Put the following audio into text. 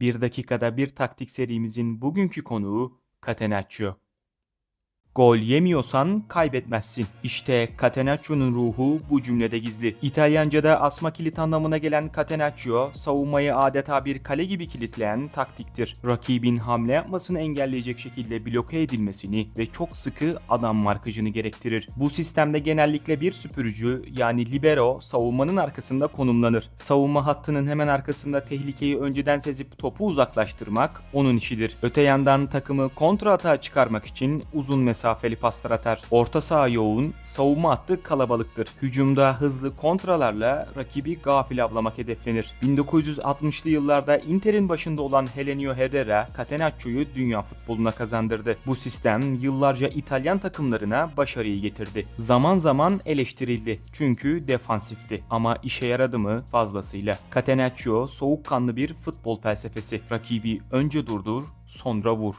Bir dakikada bir taktik serimizin bugünkü konuğu Catenaccio. Gol yemiyorsan kaybetmezsin. İşte Catenaccio'nun ruhu bu cümlede gizli. İtalyanca'da asma kilit anlamına gelen Catenaccio, savunmayı adeta bir kale gibi kilitleyen taktiktir. Rakibin hamle yapmasını engelleyecek şekilde bloke edilmesini ve çok sıkı adam markajını gerektirir. Bu sistemde genellikle bir süpürücü yani libero savunmanın arkasında konumlanır. Savunma hattının hemen arkasında tehlikeyi önceden sezip topu uzaklaştırmak onun işidir. Öte yandan takımı kontra atağa çıkarmak için uzun mesafeli paslar atar. Orta saha yoğun, savunma hattı kalabalıktır. Hücumda hızlı kontralarla rakibi gafil avlamak hedeflenir. 1960'lı yıllarda Inter'in başında olan Helenio Herrera, Catenaccio'yu dünya futboluna kazandırdı. Bu sistem yıllarca İtalyan takımlarına başarıyı getirdi. Zaman zaman eleştirildi çünkü defansifti ama işe yaradı mı fazlasıyla. Catenaccio soğukkanlı bir futbol felsefesi. Rakibi önce durdur, sonra vur.